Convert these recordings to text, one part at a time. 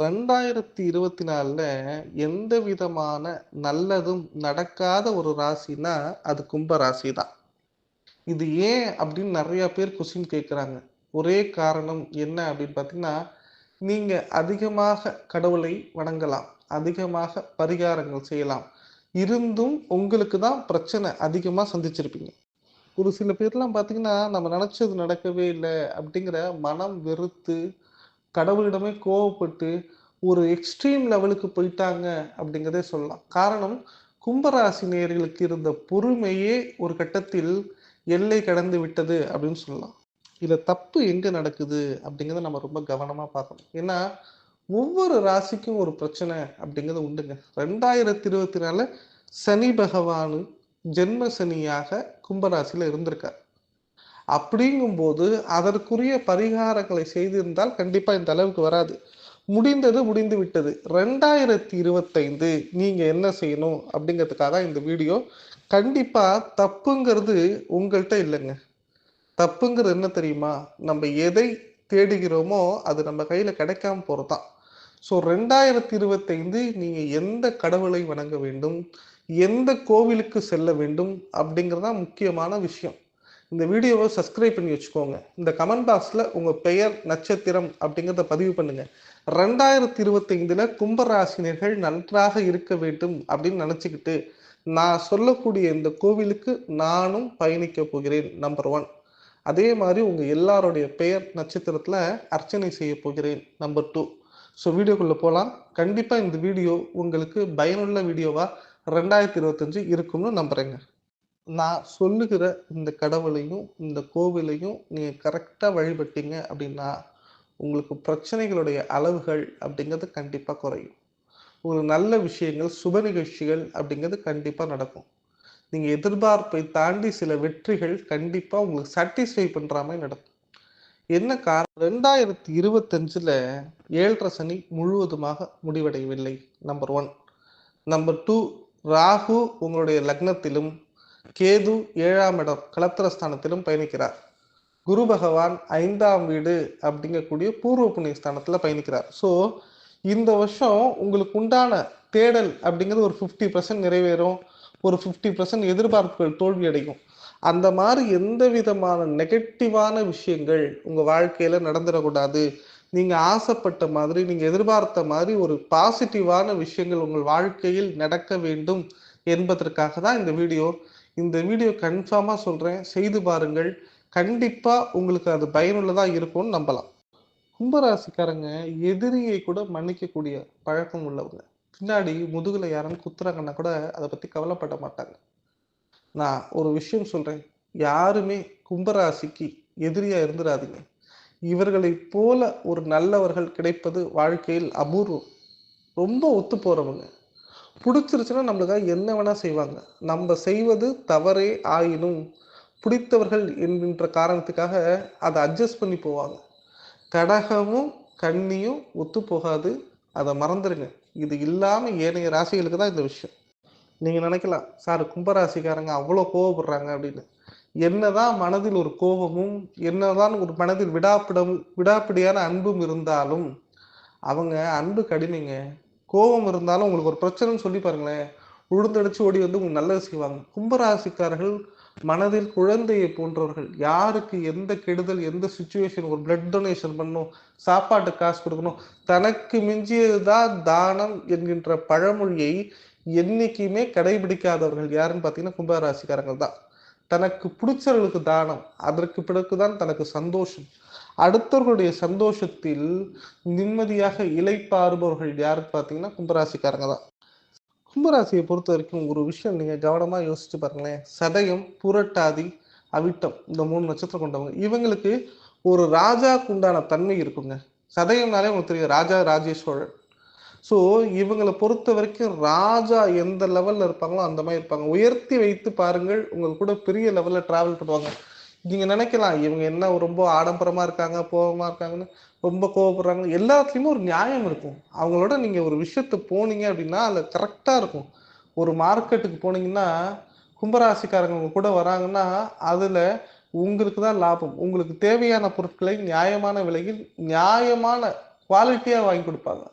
ரெண்டாயிரத்தி இருபத்தி நாலுல எந்த விதமான நல்லதும் நடக்காத ஒரு ராசினா அது கும்ப ராசி தான் இது ஏன் அப்படின்னு நிறைய பேர் கொஸ்டின் கேட்குறாங்க ஒரே காரணம் என்ன அப்படின்னு பார்த்தீங்கன்னா நீங்க அதிகமாக கடவுளை வணங்கலாம் அதிகமாக பரிகாரங்கள் செய்யலாம். இருந்தும் உங்களுக்கு தான் பிரச்சனை அதிகமாக சந்திச்சிருப்பீங்க. ஒரு சில பேர்லாம் பார்த்தீங்கன்னா நம்ம நினச்சது நடக்கவே இல்லை அப்படிங்கிற மனம் வெறுத்து கடவுளிடமே கோவப்பட்டு ஒரு எக்ஸ்ட்ரீம் லெவலுக்கு போயிட்டாங்க அப்படிங்கிறதே சொல்லலாம். காரணம் கும்பராசி நேர்களுக்கு இருந்த பொறுமையே ஒரு கட்டத்தில் எல்லை கடந்து விட்டது அப்படின்னு சொல்லலாம். இதில் தப்பு எங்க நடக்குது அப்படிங்கிறத நம்ம ரொம்ப கவனமாக பார்க்கணும். ஏன்னா ஒவ்வொரு ராசிக்கும் ஒரு பிரச்சனை அப்படிங்கிறது உண்டுங்க. ரெண்டாயிரத்தி இருபத்தி நாலு சனி பகவானு ஜென்ம சனியாக கும்பராசியில் இருந்திருக்கார். அப்படிங்கும்போது அதற்குரிய பரிகாரங்களை செய்திருந்தால் கண்டிப்பாக இந்த அளவுக்கு வராது. முடிந்தது முடிந்து விட்டது. ரெண்டாயிரத்தி இருபத்தைந்து நீங்கள் என்ன செய்யணும் அப்படிங்கிறதுக்காக இந்த வீடியோ. கண்டிப்பாக தப்புங்கிறது உங்கள்கிட்ட இல்லைங்க. தப்புங்கிறது என்ன தெரியுமா? நம்ம எதை தேடுகிறோமோ அது நம்ம கையில் கிடைக்காம போறதுதான் ஸோ ரெண்டாயிரத்தி இருபத்தைந்து நீங்கள் எந்த கடவுளை வணங்க வேண்டும்? எந்த கோவிலுக்கு செல்ல வேண்டும்? அப்படிங்கிறது தான் முக்கியமான விஷயம். இந்த வீடியோவை சப்ஸ்கிரைப் பண்ணி வச்சுக்கோங்க. இந்த கமெண்ட் பாக்ஸில் உங்கள் பெயர் நட்சத்திரம் அப்படிங்கிறத பதிவு பண்ணுங்கள் ரெண்டாயிரத்தி இருபத்தைந்தில் கும்பராசினியர்கள் நன்றாக இருக்க வேண்டும் அப்படின்னு நினச்சிக்கிட்டு நான் சொல்லக்கூடிய இந்த கோவிலுக்கு நானும் பயணிக்க போகிறேன் நம்பர் ஒன் அதே மாதிரி உங்கள் எல்லாருடைய பெயர் நட்சத்திரத்தில் அர்ச்சனை செய்ய போகிறேன் நம்பர் டூ ஸோ வீடியோக்குள்ளே போகலாம் கண்டிப்பாக இந்த வீடியோ உங்களுக்கு பயனுள்ள வீடியோவாக ரெண்டாயிரத்தி இருபத்தஞ்சு இருக்கும்னு நம்புகிறேங்க நான் சொல்லுகிற இந்த கடவுளையும் இந்த கோவிலையும் நீங்கள் கரெக்டாக வழிபட்டீங்க அப்படின்னா உங்களுக்கு பிரச்சனைகளுடைய அளவுகள் அப்படிங்கிறது கண்டிப்பாக குறையும். ஒரு நல்ல விஷயங்கள் சுப நிகழ்ச்சிகள் அப்படிங்கிறது கண்டிப்பாக நடக்கும். நீங்கள் எதிர்பார்ப்பை தாண்டி சில வெற்றிகள் கண்டிப்பாக உங்களுக்கு சாட்டிஸ்ஃபை பண்ணுற மாதிரி நடக்கும். என்ன காரணம்? ரெண்டாயிரத்தி இருபத்தஞ்சில் ஏழரை சனி முழுவதுமாக முடிவடையவில்லை number one number two Rahu உங்களுடைய லக்னத்திலும் கேது ஏழாம் இடம் கலத்திரஸ்தானத்திலும் பயணிக்கிறார். குரு பகவான் ஐந்தாம் வீடு அப்படிங்கக்கூடிய பூர்வ புண்ணிய ஸ்தானத்தில் பயணிக்கிறார். ஸோ இந்த வருஷம் உங்களுக்கு உண்டான தேடல் அப்படிங்கிறது ஒரு ஃபிஃப்டி பர்சன்ட் நிறைவேறும். ஒரு ஃபிஃப்டி பர்சன்ட் எதிர்பார்ப்புகள் தோல்வி அடையும். அந்த மாதிரி எந்த விதமான நெகட்டிவான விஷயங்கள் உங்கள் வாழ்க்கையில் நடந்துடக்கூடாது. நீங்கள் ஆசைப்பட்ட மாதிரி நீங்கள் எதிர்பார்த்த மாதிரி ஒரு பாசிட்டிவான விஷயங்கள் உங்கள் வாழ்க்கையில் நடக்க வேண்டும் என்பதற்காக தான் இந்த வீடியோ. இந்த வீடியோ கன்ஃபார்மாக சொல்கிறேன் செய்து பாருங்கள். கண்டிப்பாக உங்களுக்கு அது பயனுள்ளதாக இருக்கும்னு நம்பலாம். கும்பராசிக்காரங்க எதிரியை கூட மன்னிக்கக்கூடிய பழக்கம் உள்ளவங்க. பின்னாடி முதுகில் யாரும் குத்துறாங்கன்னா கூட அதை பற்றி கவலைப்பட மாட்டாங்க. நான் ஒரு விஷயம் சொல்கிறேன் யாருமே கும்பராசிக்கு எதிரியாக இருந்துடாதீங்க இவர்களை போல ஒரு நல்லவர்கள் கிடைப்பது வாழ்க்கையில் அபூர்வம். ரொம்ப ஒத்து போகிறவங்க பிடிச்சிருச்சுன்னா நம்மளுக்காக என்ன வேணால் செய்வாங்க. நம்ம செய்வது தவறே ஆயினும் பிடித்தவர்கள் என்கின்ற காரணத்துக்காக அதை அட்ஜஸ்ட் பண்ணி போவாங்க. கடகமும் கண்ணியும் ஒத்து போகாது. அதை மறந்துடுங்க இது இல்லாமல் ஏனைய ராசிகளுக்கு தான் இந்த விஷயம். நீங்கள் நினைக்கலாம் சார் கும்பராசிக்காரங்க அவ்வளோ கோவப்படுறாங்க அப்படின்னு. என்னதான் மனதில் ஒரு கோபமும் என்னதான் ஒரு மனதில் விடாப்பிடம் விடாப்பிடியான அன்பும் இருந்தாலும் அவங்க அன்பு கடிமைங்க கோபம் இருந்தாலும் உங்களுக்கு ஒரு பிரச்சனைன்னு சொல்லி பாருங்களேன். உழுந்தடிச்சு ஓடி வந்து உங்களுக்கு நல்லது செய்வாங்க. கும்பராசிக்காரர்கள் மனதில் குழந்தையை போன்றவர்கள். யாருக்கு எந்த கெடுதல் எந்த சுச்சுவேஷன் ஒரு பிளட் டொனேஷன் பண்ணணும் சாப்பாட்டு காசு கொடுக்கணும் தனக்கு மிஞ்சியதுதான் தானம் என்கின்ற பழமொழியை என்னைக்குமே கடைபிடிக்காதவர்கள் யாருன்னு பார்த்தீங்கன்னா கும்பராசிக்காரங்கள் தான் தனக்கு பிடிச்சவர்களுக்கு தானம் அதற்கு பிறகுதான் தனக்கு சந்தோஷம். அடுத்தவர்களுடைய சந்தோஷத்தில் நிம்மதியாக இலைப்பாறுபவர்கள் யாருன்னு பார்த்தீங்கன்னா கும்பராசிக்காரங்க தான். கும்பராசியை பொறுத்த வரைக்கும் ஒரு விஷயம் நீங்க கவனமா யோசிச்சு பாருங்களேன். சதயம் புரட்டாதி அவிட்டம் இந்த மூணு நட்சத்திரம் கொண்டவங்க. இவங்களுக்கு ஒரு ராஜாக்கு உண்டான தன்மை இருக்குங்க. சதயம்னாலே உங்களுக்கு தெரியும் ராஜா ராஜேஸ்வரன் ஸோ இவங்களை பொறுத்த வரைக்கும் ராஜா எந்த லெவல்ல இருப்பாங்களோ அந்த மாதிரி இருப்பாங்க. உயர்த்தி வைத்து பாருங்கள் உங்களுக்கு கூட பெரிய லெவல்ல டிராவல் பண்ணுவாங்க. நீங்க நினைக்கலாம் இவங்க என்ன ரொம்ப ஆடம்பரமா இருக்காங்க கோபமா இருக்காங்கன்னு ரொம்ப கோவப்படுறாங்க எல்லாத்துலயுமே ஒரு நியாயம் இருக்கும். அவங்களோட நீங்க ஒரு விஷயத்த போனீங்க அப்படின்னா அதுல கரெக்டா இருக்கும். ஒரு மார்க்கெட்டுக்கு போனீங்கன்னா கும்பராசிக்காரங்க கூட வராங்கன்னா அதுல உங்களுக்கு தான் லாபம். உங்களுக்கு தேவையான பொருட்களை நியாயமான விலையில் நியாயமான குவாலிட்டியா வாங்கி கொடுப்பாங்க.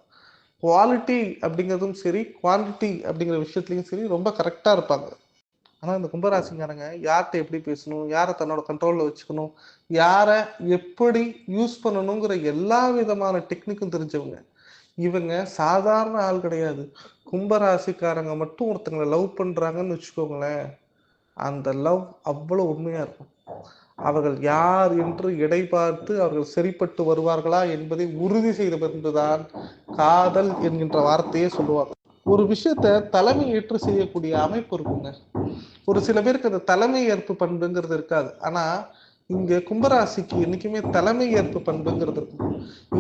குவாலிட்டி அப்படிங்கிறதும் சரி குவான்டிட்டி அப்படிங்கிற விஷயத்துலையும் சரி ரொம்ப கரெக்டாக இருப்பாங்க. ஆனால் இந்த கும்பராசிக்காரங்க யார்கிட்ட எப்படி பேசணும் யாரை தன்னோட கண்ட்ரோலில் வச்சுக்கணும் யாரை எப்படி யூஸ் பண்ணணுங்கிற எல்லா விதமான டெக்னிக்கும் தெரிஞ்சவங்க. இவங்க சாதாரண ஆள் கிடையாது. கும்பராசிக்காரங்க மட்டும் ஒருத்தங்களை லவ் பண்ணுறாங்கன்னு வச்சுக்கோங்களேன். அந்த லவ் அவ்வளோ உண்மையாக இருக்கும். அவர்கள் யார் என்று இடை பார்த்து அவர்கள் சரிப்பட்டு வருவார்களா என்பதை உறுதி செய்த பிறந்துதான் காதல் என்கின்ற வார்த்தையே சொல்லுவாங்க. ஒரு விஷயத்த தலைமை ஏற்று செய்யக்கூடிய அமைப்பு இருக்குங்க. ஒரு சில பேருக்கு அந்த தலைமை ஏற்பு பண்புங்கிறது இருக்காது. ஆனா இங்க கும்பராசிக்கு என்னைக்குமே தலைமை ஏற்பு பண்புங்கிறது இருக்கும்.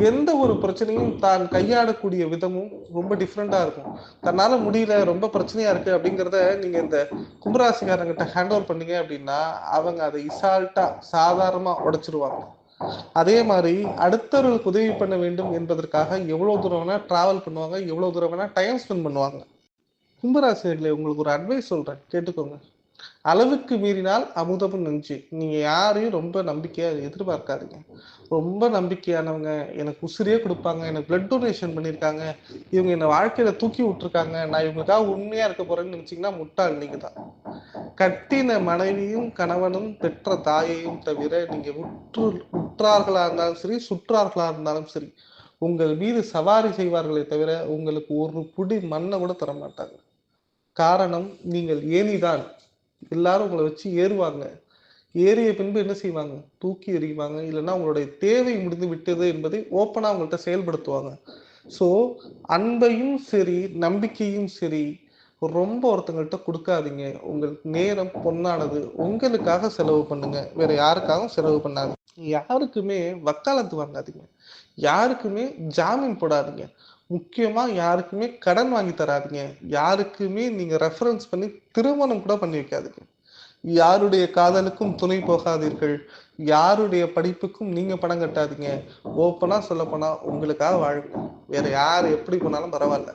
எந்த ஒரு பிரச்சனையும் தான் கையாடக்கூடிய விதமும் ரொம்ப டிஃப்ரெண்டா இருக்கும். தன்னால முடியல ரொம்ப பிரச்சனையா இருக்கு அப்படிங்கிறத நீங்க இந்த கும்பராசிக்காரங்கிட்ட ஹேண்ட் ஓவர் பண்ணீங்க அப்படின்னா அவங்க அதை இசால்ட்டா சாதாரணமா உடைச்சிருவாங்க. அதே மாதிரி அடுத்தவர்களுக்கு உதவி பண்ண வேண்டும் என்பதற்காக எவ்வளவு தூரம் வேணா டிராவல் பண்ணுவாங்க எவ்வளவு தூரம் வேணா டைம் ஸ்பெண்ட் பண்ணுவாங்க. கும்பராசிரியர்களே உங்களுக்கு ஒரு அட்வைஸ் சொல்றேன். கேட்டுக்கோங்க. அளவுக்கு மீறினால் அமுதமும் நெஞ்சு. நீங்க யாரையும் ரொம்ப நம்பிக்கையா எதிர்பார்க்காதீங்க. ரொம்ப நம்பிக்கையானவங்க எனக்கு உசிரியே கொடுப்பாங்க எனக்கு பிளட் டொனேஷன் பண்ணியிருக்காங்க இவங்க என்னை வாழ்க்கையில தூக்கி விட்டுருக்காங்க நான் இவங்களுக்காக உண்மையா இருக்க போறேன்னு நினைச்சீங்கன்னா முட்டாள் நீங்க தான் கட்டின மனைவியும் கணவனும் பெற்ற தாயையும் தவிர நீங்க உற்று உற்றார்களா இருந்தாலும் சரி சுற்றார்களா இருந்தாலும் சரி உங்கள் மீது சவாரி செய்வார்களே தவிர உங்களுக்கு ஒரு புடி மண்ணை கூட தர மாட்டாங்க காரணம் நீங்கள் ஏனிதான் எல்லாரும் உங்களை வச்சு ஏறுவாங்க. ஏறிய பின்பு என்ன செய்வாங்க? தூக்கி எறிவாங்க. இல்லைன்னா உங்களுடைய தேவை முடிந்து விட்டது என்பதை ஓப்பனாக அவங்கள்ட்ட செயல்படுத்துவாங்க. ஸோ அன்பையும் சரி நம்பிக்கையும் சரி ரொம்ப ஒருத்தங்கள்ட்ட கொடுக்காதீங்க. உங்களுக்கு நேரம் பொன்னானது. உங்களுக்காக செலவு பண்ணுங்க. வேற யாருக்காகவும் செலவு பண்ணாது யாருக்குமே வக்காலத்து வாங்காதீங்க. யாருக்குமே ஜாமீன் போடாதீங்க. முக்கியமாக யாருக்குமே கடன் வாங்கி தராதிங்க. யாருக்குமே நீங்கள் ரெஃபரன்ஸ் பண்ணி திருமணம் கூட பண்ணி வைக்காதீங்க. யாருடைய காதலுக்கும் துணை போகாதீர்கள். யாருடைய படிப்புக்கும் நீங்க பணம் கட்டாதீங்க. ஓப்பனா சொல்ல போனா உங்களுக்காக வாழுங்க வேற யார் எப்படி போனாலும் பரவாயில்ல.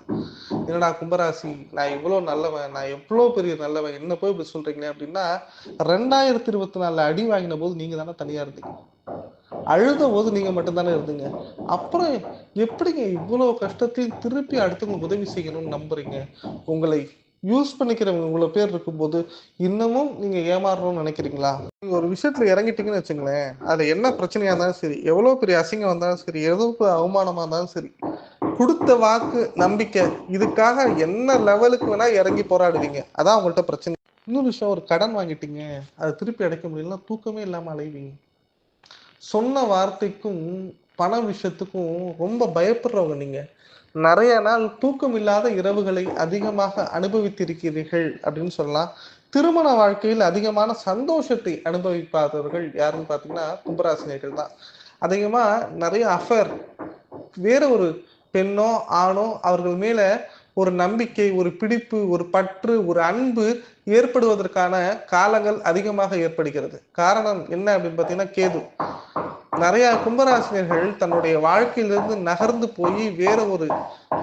என்னடா கும்பராசி? நான் இவ்வளோ நல்லவன். நான் எவ்வளோ பெரிய நல்லவன்? என்ன போய் இப்படி சொல்றீங்க அப்படின்னா ரெண்டாயிரத்தி இருபத்தி நாலில் அடி வாங்கின போது நீங்க தானே தனியா இருந்தீங்க. அழுத போது நீங்க மட்டும்தானே இருந்தீங்க. அப்புறம் எப்படிங்க இவ்வளவு கஷ்டத்தையும் திருப்பி அடுத்தவங்களுக்கு உதவி செய்யணும்னு நம்புறீங்க? உங்களை யூஸ் பண்ணிக்கிறவங்க இவ்வளவு பேர் இருக்கும்போது இன்னமும் நீங்க ஏமாறணும்னு நினைக்கிறீங்களா? நீங்க ஒரு விஷயத்துல இறங்கிட்டீங்கன்னு வச்சுங்களேன் அது என்ன பிரச்சனையா இருந்தாலும் சரி எவ்வளவு பெரிய அசிங்கம் வந்தாலும் சரி எவ்வளவு அவமானமா இருந்தாலும் சரி கொடுத்த வாக்கு நம்பிக்கை இதுக்காக என்ன லெவலுக்கு வேணா இறங்கி போராடுவீங்க. அதான் உங்கள்கிட்ட பிரச்சனை. இன்னொரு விஷயம் ஒரு கடன் வாங்கிட்டீங்க அதை திருப்பி அடைக்க முடியலன்னா தூக்கமே இல்லாம அலைவீங்க. சொன்ன வார்த்தைக்கும் பண விஷயத்துக்கும் ரொம்ப பயப்படுறவங்க நீங்க. நிறைய நாள் தூக்கம் இல்லாத இரவுகளை அதிகமாக அனுபவித்திருக்கிறீர்கள் அப்படின்னு சொல்லலாம். திருமண வாழ்க்கையில் அதிகமான சந்தோஷத்தை அனுபவிப்பாதவர்கள் யாருன்னு பார்த்தீங்கன்னா கும்பராசினியர்கள் தான். அதிகமாக நிறைய அஃபர் வேற ஒரு பெண்ணோ ஆணோ அவர்கள் மேலே ஒரு நம்பிக்கை ஒரு பிடிப்பு ஒரு பற்று ஒரு அன்பு ஏற்படுவதற்கான காலங்கள் அதிகமாக ஏற்படுகிறது. காரணம் என்ன அப்படின்னு பார்த்தீங்கன்னா கேது. நிறைய கும்பராசினியர்கள் தன்னுடைய வாழ்க்கையிலிருந்து நகர்ந்து போய் வேற ஒரு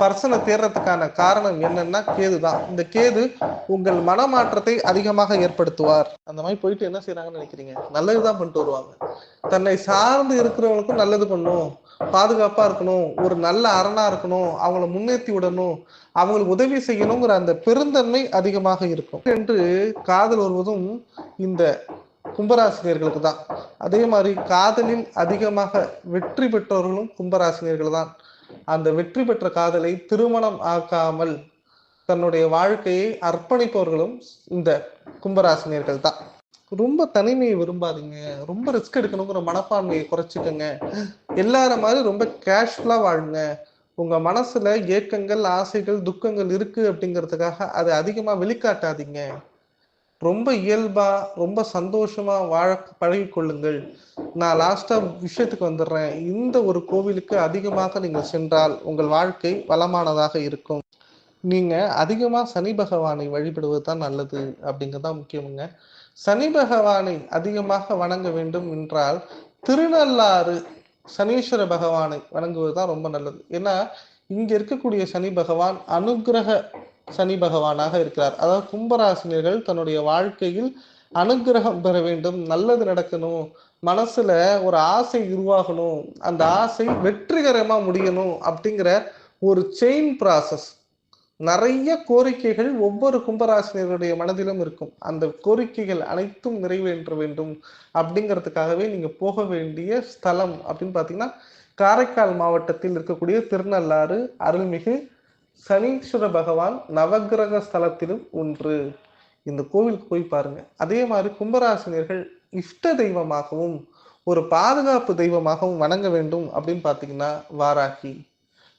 பர்சனை தேர்றதுக்கான காரணம் என்னன்னா கேது தான். இந்த கேது உங்கள் மனமாற்றத்தை அதிகமாக ஏற்படுத்துவார். அந்த மாதிரி போயிட்டு என்ன செய்யறாங்கன்னு நினைக்கிறீங்க? நல்லதுதான் பண்ணிட்டு வருவாங்க. தன்னை சார்ந்து இருக்கிறவங்களுக்கும் நல்லது பண்ணும். பாதுகாப்பா இருக்கணும் ஒரு நல்ல அரணா இருக்கணும் அவங்கள முன்னேற்றி விடணும் அவங்களுக்கு உதவி செய்யணுங்கிற அந்த பெருந்தன்மை அதிகமாக இருக்கும். என்று காதல் வருவதும் இந்த கும்பராசினியர்களுக்கு தான். அதே மாதிரி காதலில் அதிகமாக வெற்றி பெற்றவர்களும் கும்பராசினியர்கள் தான். அந்த வெற்றி பெற்ற காதலை திருமணம் ஆக்காமல் தன்னுடைய வாழ்க்கையை அர்ப்பணிப்பவர்களும் இந்த கும்பராசினியர்கள் தான். ரொம்ப தனிமையை விரும்பாதீங்க. ரொம்ப ரிஸ்க் எடுக்கணுங்கிற மனப்பான்மையை குறைச்சிக்கோங்க. எல்லார மாதிரி ரொம்ப கேஷ்ஃபுல்லாக வாழுங்க. உங்க மனசுல ஏக்கங்கள் ஆசைகள் துக்கங்கள் இருக்கு அப்படிங்கிறதுக்காக அதை அதிகமா வெளிக்காட்டாதீங்க. ரொம்ப இயல்பா ரொம்ப சந்தோஷமா வாழ பழகி கொள்ளுங்கள் நான் லாஸ்டா விஷயத்துக்கு வந்துடுறேன். இந்த ஒரு கோவிலுக்கு அதிகமாக நீங்கள் சென்றால் உங்கள் வாழ்க்கை வளமானதாக இருக்கும். நீங்க அதிகமா சனி பகவானை வழிபடுவது தான் நல்லது அப்படிங்கிறது தான் முக்கியமுங்க. சனி பகவானை அதிகமாக வணங்க வேண்டும் என்றால் திருநள்ளாறு சனீஸ்வர பகவானை வணங்குவது தான் ரொம்ப நல்லது. ஏன்னா இங்க இருக்கக்கூடிய சனி பகவான் அனுகிரக சனி பகவானாக இருக்கிறார். அதாவது கும்பராசினியர்கள் தன்னுடைய வாழ்க்கையில் அனுகிரகம் பெற வேண்டும் நல்லது நடக்கணும் மனசுல ஒரு ஆசை உருவாகணும் அந்த ஆசை வெற்றிகரமா முடியணும் அப்படிங்கிற ஒரு செயின் ப்ராசஸ் நிறைய கோரிக்கைகள் ஒவ்வொரு கும்பராசினியருடைய மனதிலும் இருக்கும். அந்த கோரிக்கைகள் அனைத்தும் நிறைவேற்ற வேண்டும் அப்படிங்கிறதுக்காகவே நீங்க போக வேண்டிய ஸ்தலம் அப்படின்னு பாத்தீங்கன்னா காரைக்கால் மாவட்டத்தில் இருக்கக்கூடிய திருநள்ளாறு அருள்மிகு சனீஸ்வர பகவான் நவகிரக ஸ்தலத்திலும் ஒன்று. இந்த கோவிலுக்கு போய் பாருங்க. அதே மாதிரி கும்பராசினியர்கள் இஷ்ட தெய்வமாகவும் ஒரு பாதுகாப்பு தெய்வமாகவும் வணங்க வேண்டும் அப்படின்னு பார்த்தீங்கன்னா வாராகி.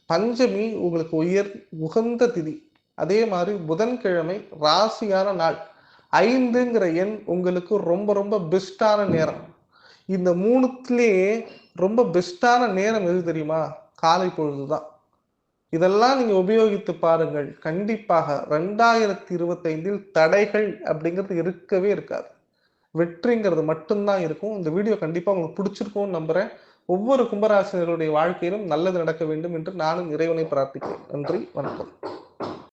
பஞ்சமி உங்களுக்கு உயர் உகந்த திதி. அதே மாதிரி புதன்கிழமை ராசியான நாள். ஐந்துங்கிற எண் உங்களுக்கு ரொம்ப ரொம்ப பெஸ்டான நேரம். இந்த மூணுத்துலேயே ரொம்ப பெஸ்டான நேரம் எது தெரியுமா? காலை பொழுதுதான். இதெல்லாம் நீங்கள் உபயோகித்து பாருங்கள். கண்டிப்பாக ரெண்டாயிரத்தி இருபத்தைந்தில் தடைகள் அப்படிங்கிறது இருக்கவே இருக்காது. வெற்றிங்கிறது மட்டும்தான் இருக்கும். இந்த வீடியோ கண்டிப்பாக உங்களுக்கு பிடிச்சிருக்கும்னு நம்புகிறேன் ஒவ்வொரு கும்பராசினர்களுடைய வாழ்க்கையிலும் நல்லது நடக்க வேண்டும் என்று நானும் இறைவனை பிரார்த்திக்கிறேன். நன்றி வணக்கம்.